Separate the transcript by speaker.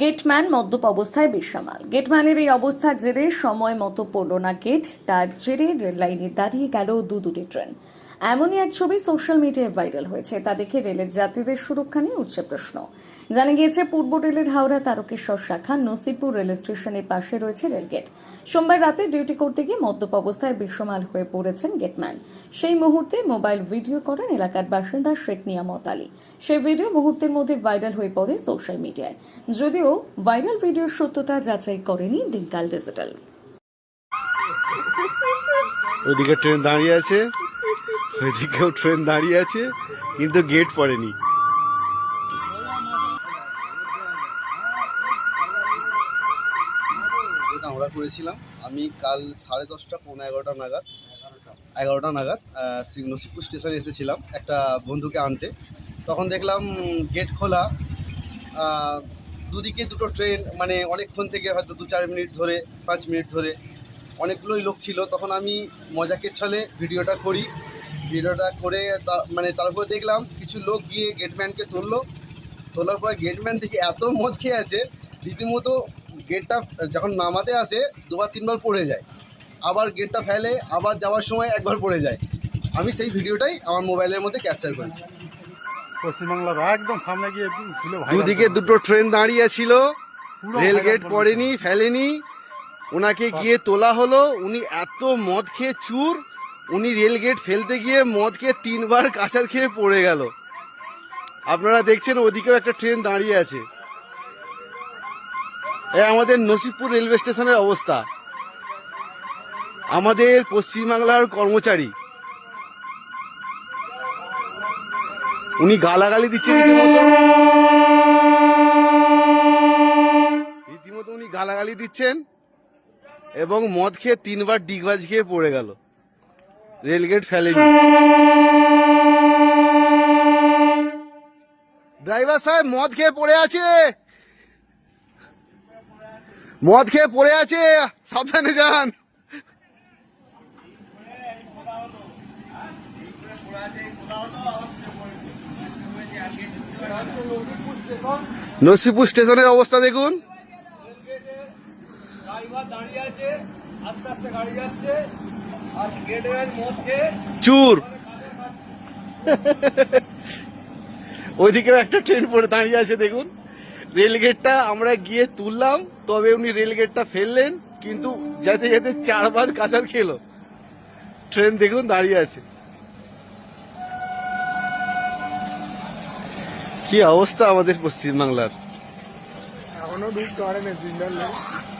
Speaker 1: Gateman মদ্যপ অবস্থায় বেসামাল গেটম্যানের এই অবস্থার জেরে সময় মতো পড়ল না গেট, তার জেরে রেল লাইনে দাঁড়িয়ে গেল দু দুটি ট্রেন। এমনই এক ছবি সোশ্যাল মিডিয়ায় ভাইরাল হয়েছে। তা দেখে রেলের যাত্রীদের সুরক্ষা নিয়ে উঠছে প্রশ্ন। জানা গিয়েছে, পূর্ব রেলের হাওড়া তারকেশ্বর শাখা নসিপুর রেল স্টেশনের পাশে রয়েছে রেলগেট। সোমবার রাতে ডিউটি করতে গিয়ে মদ্যপ অবস্থায় বেসমাল হয়ে পড়েছেন গেটম্যান। সেই মুহূর্তে মোবাইল ভিডিও করেন এলাকার বাসিন্দা শেখ নিয়ামত আলী। সেই ভিডিও মুহূর্তের মধ্যে ভাইরাল হয়ে পড়ে সোশ্যাল মিডিয়ায়। যদিও ভাইরাল ভিডিওর সত্যতা যাচাই করেনি দিনকাল ডিজিটাল।
Speaker 2: ওইদিকে ট্রেন দাঁড়িয়ে আছে। ওইদিকেও ট্রেন দাঁড়িয়ে আছে, কিন্তু গেট পড়েনি।
Speaker 3: আমরা করেছিলাম। আমি কাল সাড়ে দশটা, পৌনে এগারোটা নাগাদ এগারোটা নাগাদ শ্রী- স্টেশনে এসেছিলাম একটা বন্ধুকে আনতে। তখন দেখলাম গেট খোলা। দুদিকে দুটো ট্রেন মানে অনেকক্ষণ থেকে হয়তো দু চার মিনিট ধরে, পাঁচ মিনিট ধরে অনেকগুলোই লোক ছিল। তখন আমি মজাকের ছলে ভিডিওটা করি। ভিডিওটা করে তা- মানে তারপরে দেখলাম কিছু লোক গিয়ে গেটম্যানকে তুললো তোলার পর গেটম্যান থেকে এত মদ খেয়ে আছে রীতিমতো গেটটা যখন নামাতে আসে দুবার তিনবার পড়ে যায়। আবার গেটটা ফেলে আবার যাওয়ার সময় একবার পড়ে যায়। আমি সেই ভিডিওটাই আমার মোবাইলের মধ্যে ক্যাপচার করেছি।
Speaker 4: পশ্চিমবাংলার একদম সামনে গিয়ে
Speaker 2: দুদিকে দুটো ট্রেন দাঁড়িয়ে ছিল রেল গেট পড়েনি ফেলেনি। ওনাকে গিয়ে তোলা হলো উনি এত মদ খেয়ে চুর উনি রেল গেট ফেলতে গিয়ে মদ খেয়ে তিনবার কাঁচার খেয়ে পড়ে গেল। আপনারা দেখছেন ওদিকেও একটা ট্রেন দাঁড়িয়ে আছে। এ আমাদের নসিবপুর রেলওয়ে স্টেশনের অবস্থা। আমাদের পশ্চিমবাংলার কর্মচারী। উনি গালাগালি দিচ্ছেন রীতিমতো। রীতিমতো উনি গালাগালি দিচ্ছেন এবং মদ খেয়ে তিনবার ডিগবাজ খেয়ে পড়ে গেল। রেলগেট ফেলেনি ড্রাইভার সাহেব, মদ খেয়ে পড়ে আছে। মদ খেয়ে পড়ে আছে। সাবধানে যান। নসিপুর স্টেশনের অবস্থা দেখুন। চুর। ওইদিকেও একটা ট্রেন পড়ে দাঁড়িয়ে আছে দেখুন। রেলগেটটা আমরা গিয়ে তুললাম তবে উনি রেলগেটটা ফেললেন কিন্তু যেতে যেতে চারবার কাঁচার খেলো। ট্রেন দেখুন দাঁড়িয়ে আছে। কি অবস্থা আমাদের পশ্চিমবাংলার?
Speaker 4: এখনও ঢুকতে পারেনি নেই।